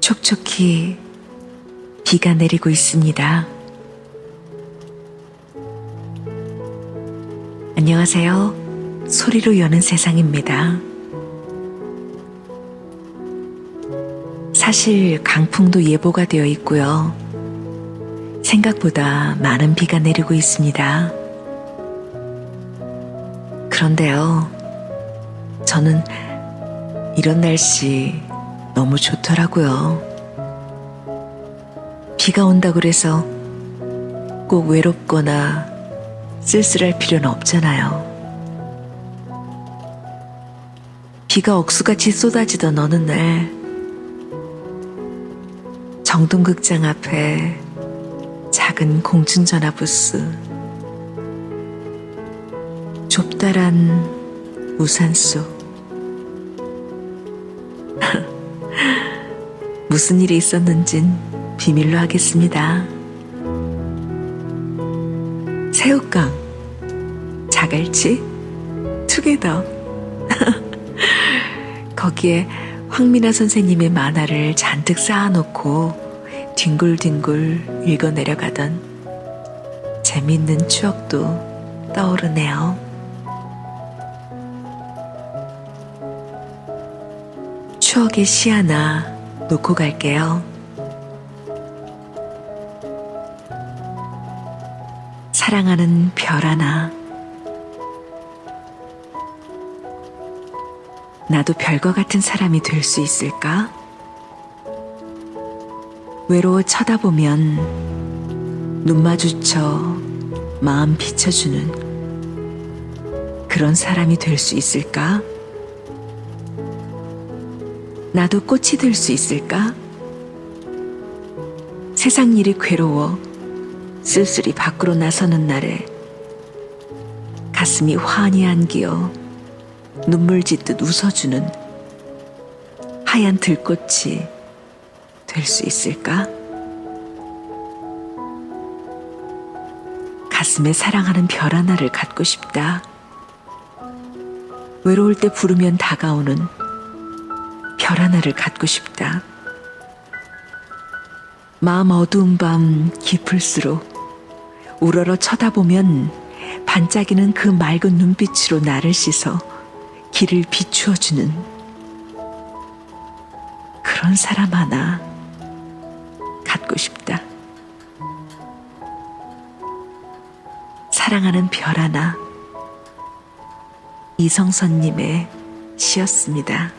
촉촉히 비가 내리고 있습니다. 안녕하세요. 소리로 여는 세상입니다. 사실 강풍도 예보가 되어 있고요. 생각보다 많은 비가 내리고 있습니다. 그런데요, 저는 이런 날씨 너무 좋더라고요. 비가 온다 그래서 꼭 외롭거나 쓸쓸할 필요는 없잖아요. 비가 억수같이 쏟아지던 어느 날, 정동극장 앞에 작은 공중전화 부스, 좁다란 우산 속, 무슨 일이 있었는진 비밀로 하겠습니다. 새우깡, 자갈치, 투게더. 거기에 황미나 선생님의 만화를 잔뜩 쌓아놓고 뒹굴뒹굴 읽어 내려가던 재밌는 추억도 떠오르네요. 추억의 시 하나 놓고 갈게요. 사랑하는 별 하나. 나도 별과 같은 사람이 될 수 있을까? 외로워 쳐다보면 눈 마주쳐 마음 비춰주는 그런 사람이 될 수 있을까? 나도 꽃이 될 수 있을까? 세상 일이 괴로워 쓸쓸히 밖으로 나서는 날에 가슴이 환히 안기어 눈물 짓듯 웃어주는 하얀 들꽃이 될 수 있을까? 가슴에 사랑하는 별 하나를 갖고 싶다. 외로울 때 부르면 다가오는 별 하나를 갖고 싶다. 마음 어두운 밤 깊을수록 우러러 쳐다보면 반짝이는 그 맑은 눈빛으로 나를 씻어 길을 비추어주는 그런 사람 하나 갖고 싶다. 사랑하는 별 하나 이성선님의 시였습니다.